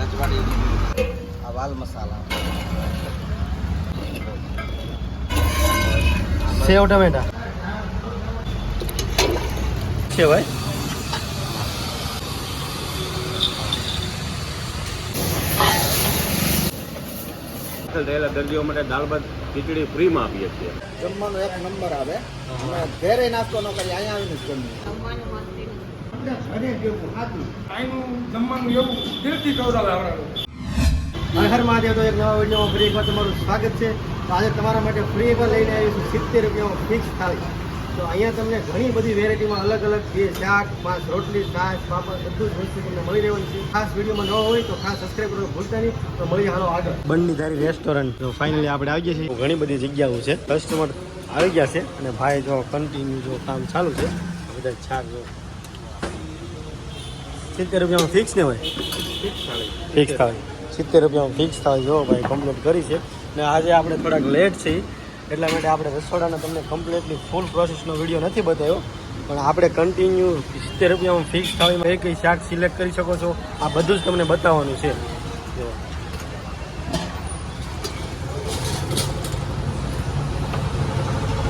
રજવાડી આ વાલ મસાલા સેવ ટમેટા છે ભાઈ થયેલા દર્દીઓ માટે દાળ ભાત ખીચડી ફ્રીમાં આપીએ છીએ. જમવાનો એક નંબર આવે. અમે ઘેરે નાસ્તો ન કરીએ અહીંયા આવીને જ જમીએ. જમવાનું એવું દિલથી હર મહાદેવ તો એક નવા વિડીયોમાં ફરી એકવાર તમારું સ્વાગત છે. તો આજે તમારા માટે ફ્રી એકવાર લઈને આવ્યું છું સિત્તેર રૂપિયામાં ફિક્સ થાળી. તો અહીંયા તમને ઘણી બધી વેરાયટીમાં અલગ અલગ જે શાક માંસ રોટલી છાશ પાપડ બધું જ વસ્તુ તમને મળી રહેવાની છે. ખાસ વિડીયોમાં ન હોય તો ખાસ સબસ્ક્રાઈબ કરવાનું ભૂલતા નહીં. તો મળી હાલો આગળ. બંને ધારી રેસ્ટોરન્ટ તો ફાઇનલી આપણે આવી જઈએ છીએ. ઘણી બધી જગ્યાઓ છે. કસ્ટમર આવી ગયા છે. અને ભાઈ જો કન્ટિન્યુ જો કામ ચાલુ છે. બધા છાક જો સિત્તેર રૂપિયામાં ફિક્સ ને હોય ફિક્સ થાય. સિત્તેર રૂપિયામાં ફિક્સ થાય. જો ભાઈ કમ્પ્લીટ કરી છે. ને આજે આપણે થોડાક લેટ છે એટલા માટે આપણે રસોડાના તમને કમ્પ્લીટલી ફૂલ પ્રોસેસનો વીડિયો નથી બતાવ્યો. પણ આપણે કન્ટિન્યુ સિત્તેર રૂપિયામાં ફિક્સ થાળીમાં એક શાક સિલેક્ટ કરી શકો છો. આ બધું જ તમને બતાવવાનું છે. જો.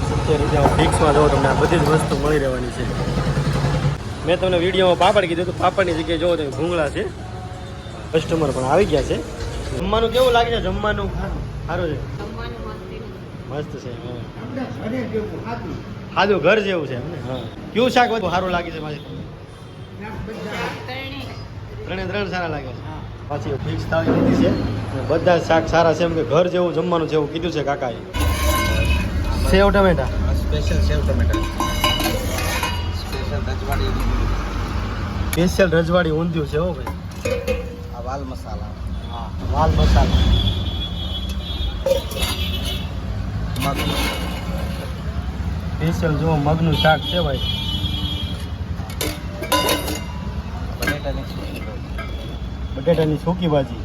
સિત્તેર રૂપિયામાં ફિક્સમાં જો તમને આ બધી જ વસ્તુ મળી રહેવાની છે. મેં તમને વિડીયોમાં પાપડ કીધું હતું, પાપડની જગ્યાએ જોવો તમે ભૂંગળા છે. કસ્ટમર પણ આવી ગયા છે. જમવાનું કેવું લાગે છે? જમવાનું સારું છે? મસ્ત છે. સાદું ઘર જેવું છે હા. કયું શાક બધું સારું લાગે છે મારે? ત્રણે ત્રણ સારા લાગે છે. પાછી ફિક્સ થાળી લીધી છે. બધા શાક સારા છે એમ કે ઘર જેવું, જમવાનું છે એવું કીધું છે કાકાએ. સેવ ટમેટા. સ્પેશિયલ સેવ ટમેટા. સ્પેશિયલ રજવાડી ઊંધિયું છે. હો ભાઈ. આ વાલ મસાલા. હા વાલ મસાલા. સ્પેશિયલ જો મગનું શાક છે ભાઈ. બટેટાની સૂકી ભાજી.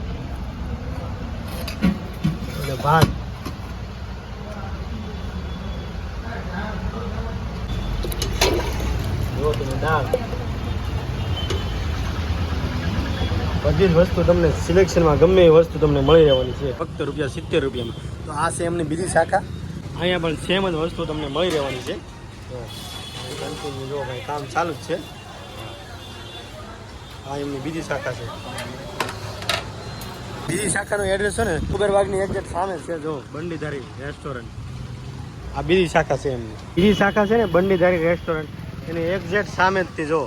ભાત જુઓ તમે દાળ બધી જ વસ્તુ તમને સિલેક્શનમાં ગમે એ વસ્તુ તમને મળી રહેવાની છે. ફક્ત રૂપિયા સિત્તેર રૂપિયામાં. તો આ સેમની બીજી શાખા. અહીંયા પણ સેમ જ વસ્તુ તમને મળી રહેવાની છે. કન્ટિન્યુ જો ભાઈ કામ ચાલુ જ છે. આ એમની બીજી શાખા છે. બીજી શાખાનું એડ્રેસ છે ને સુગરબાગની એક્ઝેક્ટ સામે છે જો બંડીધારી રેસ્ટોરન્ટ આ બીજી શાખા છે એમની. બીજી શાખા છે ને બંડીધારી રેસ્ટોરન્ટ એની એક્ઝેક્ટ સામે જ તે જો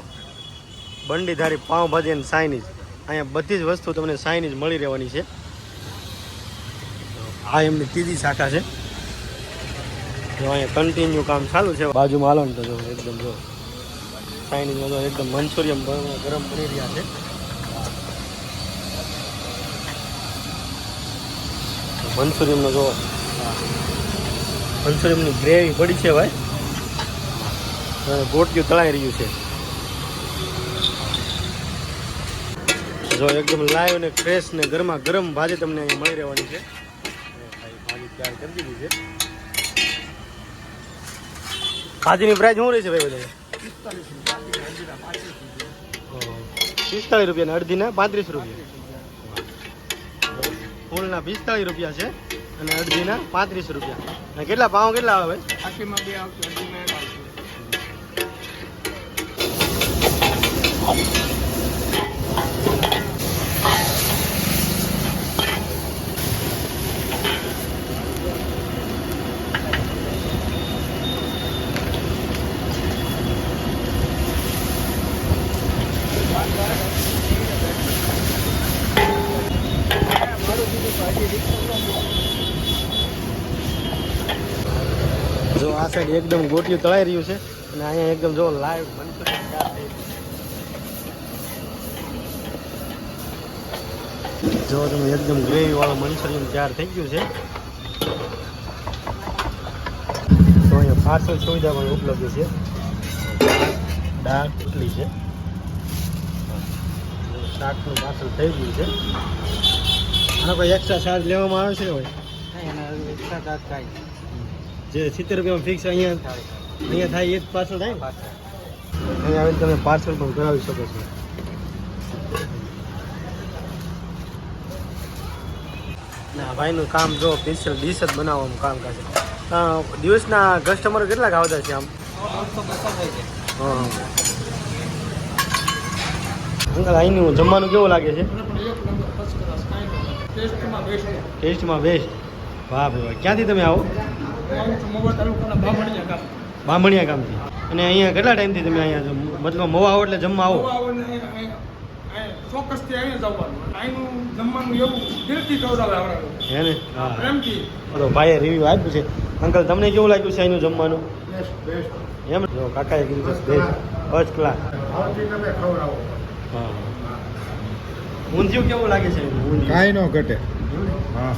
બંડીધારી પાઉંભાજી અને ચાઇનીઝ અહીંયા બધી જ વસ્તુ તમને ચાઇનીઝ મળી રહેવાની છે. આ એમની ત્રીજી શાખા છે. જો અહીંયા કન્ટિન્યુ કામ ચાલુ છે. બાજુમાં હાલો ને તો જો એકદમ જો ચાઇનીઝમાં તો એકદમ મંચુરિયમ ગરમ પડી રહ્યા છે. મંચુરિયમનો જો મંચુરિયમની ગ્રેવી પડી છે ભાઈ. ગોટિયું તળાઈ રહ્યું છે. જો એકદમ લાઈવ અને ફ્રેશ ને ગરમા ગરમ ભાજી તમને અહીંયા મળી રહેવાની છે. ભાજી તૈયાર ભાજીની પ્રાઇસ શું રહી છે ભાઈ બધા પિસ્તાળીસ રૂપિયા. અડધીના પાંત્રીસ રૂપિયા. ફૂલના પિસ્તાળીસ રૂપિયા છે અને અડધીના પાંત્રીસ રૂપિયા. અને કેટલા? પાઉં કેટલા આવે ભાઈ? આ સાઈડ એકદમ ગોટિયું તળાઈ રહ્યું છે. અને અહીંયા એકદમ જો લાઈવ. જો તમે એકદમ ગ્રેવી વાળું મંચુરિયન તૈયાર થઈ ગયું છે. તો અહીંયા પાર્સલ સુવિધા પણ ઉપલબ્ધ છે. દાળ કેટલી છે. શાકનું પાર્સલ થઈ ગયું છે. આનો કોઈ એક્સ્ટ્રા ચાર્જ લેવામાં આવે છે હોય એના એક્સ્ટ્રા ચાર્જ કાંઈ જે સિત્તેર રૂપિયામાં ફિક્સ અહીંયા અહીંયા થાય એ જ પાર્સલ થાય અહીંયા આવીને તમે પાર્સલ પણ કરાવી શકો છો. ના ભાઈનું કામ જો સ્પેશિયલ ડીશ જ બનાવવાનું કામ કાજ છે દિવસના કસ્ટમરો કેટલાક આવતા છે આમ? હા. અંકલ અહીંનું જમવાનું કેવું લાગે છે? ટેસ્ટમાં બેસ્ટ વાહ ભાઈ ક્યાંથી તમે આવો? બામણિયા ગામ બામણિયા ગામથી. અને અહીંયા કેટલા ટાઈમથી તમે અહીંયા છો? મતલબ મોવા આવો એટલે જમવા આવો? ચોક્કસથી અહીંયા જ અહીંનું જમવાનું એવું દિલથી ખવડાવે આવડા હે ને? હા. પ્રેમથી. તો ભાઈએ રિવ્યુ આપ્યું છે. અંકલ તમને કેવું લાગ્યું છે અહીંનું જમવાનું? બેસ્ટ બેસ્ટ એમ? જો કાકાએ કીધું છે બેસ્ટ ફર્સ્ટ ક્લાસ આવતી તમે ખવડાવો. હા. ઊંધિયું કેવું લાગે છે? ઊંધિયું. કાંઈ ન ઘટે. હા.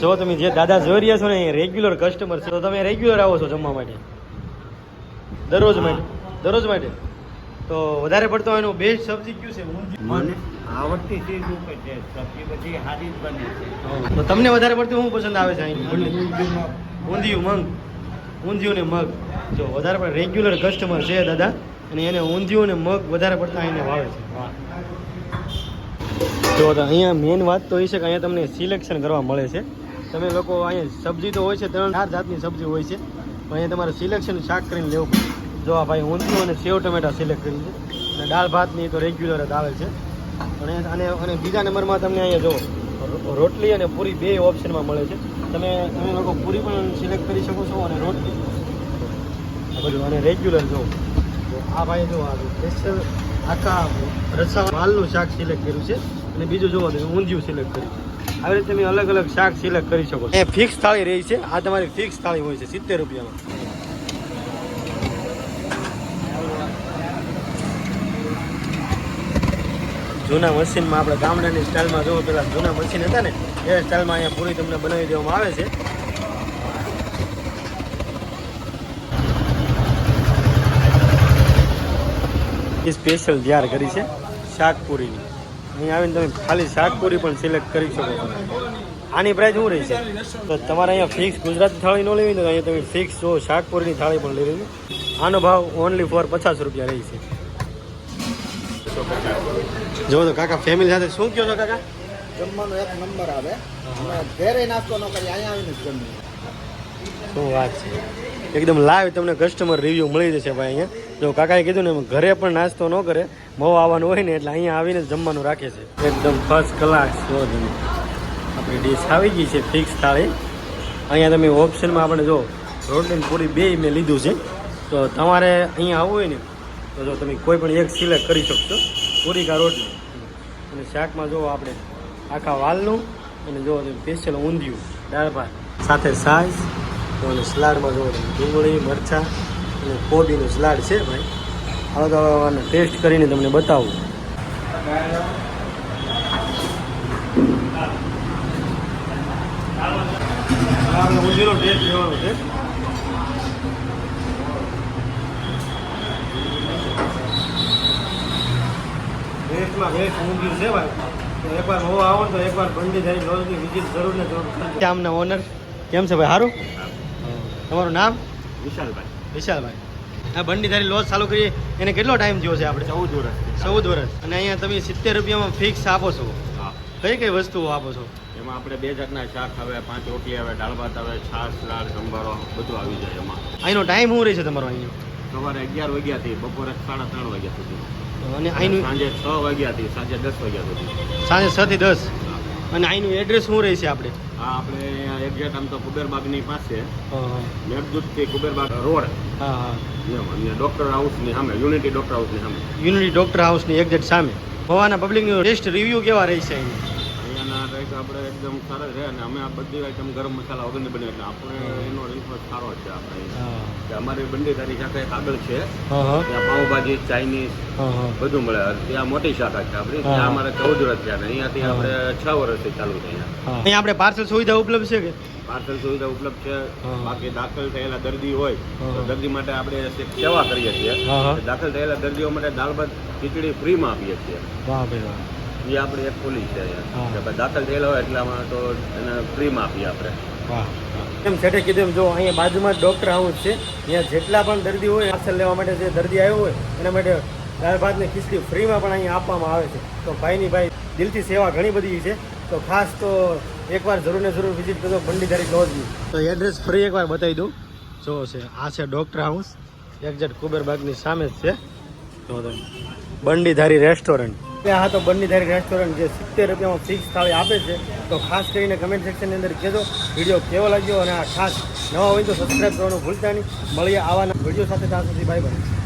જો તમે જે દાદા જોઈ રહ્યા છો ને એ રેગ્યુલર કસ્ટમર છે તો તમે રેગ્યુલર આવો છો જમવા માટે. દરરોજ માટે દરરોજ માટે. તો વધારે પડતો એનું બેસ્ટ સબ્જી કયું છે? મને આવડતી ચીજ ઉપર છે સબ્જી બધી સારી જ બને છે. તો તમને વધારે પડતું શું પસંદ આવે છે અહીં? ઊંધિયું મગ. ઊંધિયું ને મગ. જો વધારે પડે રેગ્યુલર કસ્ટમર છે દાદા અને એને ઊંધિયું ને મગ વધારે પડતા અહીંને ભાવે છે. જો અહીંયા મેઇન વાત તો એ છે કે અહીંયા તમને સિલેક્શન કરવા મળે છે. તમે લોકો અહીંયા સબ્જી તો હોય છે, ત્રણ ચાર જાતની સબ્જી હોય છે. પણ અહીંયા તમારે સિલેક્શન શાક કરીને લેવું પડે. જો આ ભાઈ ઊંધિયું અને સેવ ટમેટા સિલેક્ટ કર્યું છે. અને દાળ ભાતની તો રેગ્યુલર જ આવે છે. અને અને અને બીજા નંબરમાં તમને અહીંયા જો રોટલી અને પૂરી બે ઓપ્શનમાં મળે છે. તમે તમે લોકો પૂરી પણ સિલેક્ટ કરી શકો છો અને રોટલી. આ બધું, અને રેગ્યુલર જો. આ ભાઈ જો આ સ્પેશિયલ આખા રસા માલનું શાક સિલેક્ટ કર્યું છે. અને બીજું જોવા તો ઊંધિયું સિલેક્ટ કર્યું છે. આવી રીતે તમે અલગ અલગ શાક સિલેક્ટ કરી શકો એ ફિક્સ થાળી રહી છે. આ તમારી ફિક્સ થાળી હોય છે, સિત્તેર રૂપિયામાં. જૂના મશીનમાં આપણે ગામડાની સ્ટાઇલમાં જોવો, પેલા જૂના મશીન હતા ને, એ સ્ટાઇલમાં અહીંયા પૂરી તમને બનાવી દેવામાં આવે છે. સ્પેશિયલ તૈયાર કરી છે શાકપુરીની અહીં આવીને તમે ખાલી શાકપુરી પણ સિલેક્ટ કરી શકો છો. આની પ્રાઇસ શું રહી છે તો તમારે અહીંયા ફિક્સ ગુજરાતી થાળી ન લેવી ને તો અહીંયા તમે ફિક્સ જો શાકપુરીની થાળી પણ લઈ લેવી આનો ભાવ ઓનલી ફોર પચાસ રૂપિયા રહેશે જો તો કાકા ફેમિલી સાથે શું કહો છો કાકા? જમવાનું એક નંબર આવે. અમે નાસ્તો ન કરી અહીંયા આવીને જ જમીએ. શું વાત છે. એકદમ લાઈવ તમને કસ્ટમર રિવ્યુ મળી જશે ભાઈ અહીંયા. જો કાકાએ કીધું ને ઘરે પણ નાસ્તો ન કરે મોં આવવાનું હોય ને એટલે અહીંયા આવીને જમવાનું રાખે છે. એકદમ ફર્સ્ટ ક્લાસ જો તમે. આપણી ડીશ આવી ગઈ છે ફિક્સ થાળી. અહીંયા તમે ઓપ્શનમાં આપણે જો રોટલી પૂરી બે મેં લીધું છે. તો તમારે અહીંયા આવવું હોય ને, તો જો તમે કોઈ પણ એક સિલેક્ટ કરી શકશો. પૂરી કા રોટલી. અને શાકમાં જો આપણે આખા વાલનું અને જો સ્પેશિયલ ઊંધિયું, દાળ ભાત, સાથે સાસ અને સલાડમાં જો ડુંગળી મરચાં અને કોબીનું સલાડ છે ભાઈ. હવે તો આને ટેસ્ટ કરીને તમને બતાવું. આમના ઓનર. કેમ છે ભાઈ સારું તમારું નામ? વિશાલભાઈ. વિશાલભાઈ. આ બંડીધારી લોજ ચાલુ કરીએ. એને કેટલો ટાઈમ થયો છે આપણે? ચૌદ વર્ષ ચૌદ વર્ષ અને અહીંયા તમે સિત્તેર રૂપિયામાં ફિક્સ આપો છો. હા. કઈ કઈ વસ્તુઓ આપો છો? એમાં આપણે બે જાતના શાક આવે પાંચ રોટલી આવે દાળ ભાત આવે છાશ લાડ સંભારો બધું આવી જાય એમાં. અહીંનો ટાઈમ શું રહે છે તમારો અહીંયા? સવારે અગિયાર વાગ્યાથી બપોરે સાડા ત્રણ વાગ્યા સુધી. અને અહીંનું સાંજે છ વાગ્યાથી સાંજે દસ વાગ્યા સુધી. સાંજે છ થી દસ. અને અહીંનું એડ્રેસ શું રહેશે આપણે? આપણે એક્ઝેક્ટ આમ તો કુબેરબાગની પાસે. મેઘદૂતથી કુબેરબાગ રોડ. અને ડૉક્ટર હાઉસની સામે યુનિટી ડોક્ટર હાઉસની સામે. યુનિટી ડોક્ટર હાઉસની એક્ઝેક્ટ સામે. ભવાના પબ્લિકનું ટેસ્ટ રિવ્યૂ કેવા રહે અહીંના અહીંયાના કંઈક આપણે એકદમ સારા રહે અને અમે આ બધી આઈટમ ગરમ મસાલા વગરની બની એટલે આપણે એનો રિસ્પોન્સ સારો છે આપણે. હા. બંને અમારી બંડીધારી શાખા એક આગળ છે. ત્યાં પાઉંભાજી ચાઇનીઝ બધું મળે. ત્યાં મોટી શાખા છે આપણી. ત્યાં અમારે ચૌદ વર્ષ થયા અને અહીંયાથી. આપણે છ વર્ષથી ચાલુ છે અહીંયા. આપણે પાર્સલ સુવિધા ઉપલબ્ધ છે કે? પાર્સલ સુવિધા ઉપલબ્ધ છે. બાકી દાખલ થયેલા દર્દી હોય તો દર્દી માટે આપણે સેવા કરીએ છીએ. દાખલ થયેલા દર્દીઓ માટે દાળ ભાત ખીચડી ફ્રીમાં આપીએ છીએ. વાહ ભાઈ વાહ. એ આપણી એક ખુલી છે કે ભાઈ દાખલ થયેલા હોય એટલામાં તો એને ફ્રીમાં આપીએ આપણે. એમ છેટે કીધું જો અહીંયા બાજુમાં જ ડૉક્ટર હાઉસ છે ત્યાં જેટલા પણ દર્દી હોય પાર્સલ લેવા માટે જે દર્દી આવ્યો હોય એના માટે દાળ ભાતની ખીચડી ફ્રીમાં પણ અહીંયા આપવામાં આવે છે. તો ભાઈની ભાઈ દિલથી સેવા ઘણી બધી છે. તો ખાસ તો એકવાર જરૂર ને જરૂર વિઝિટ કરજો બંડીધારી લોજની તો એડ્રેસ ફરી એકવાર બતાવી દઉં. જો છે આ છે ડોક્ટર હાઉસ એક્ઝેક્ટ કુબેરબાગની સામે જ છે. તો બંડીધારી રેસ્ટોરન્ટ ત્યાં હા તો બંડીધારી રેસ્ટોરન્ટ જે સિત્તેર રૂપિયામાં ફિક્સ થાળી આપે છે, તો ખાસ કરીને કમેન્ટ સેક્શનની અંદર કહેજો. વીડિયો કેવો લાગ્યો અને આ ખાસ નવા હોય તો સબસ્ક્રાઈબ કરવાનું ભૂલતા નહીં. મળીએ આવાના વીડિયો સાથે ત્યાં સુધી બાય બાય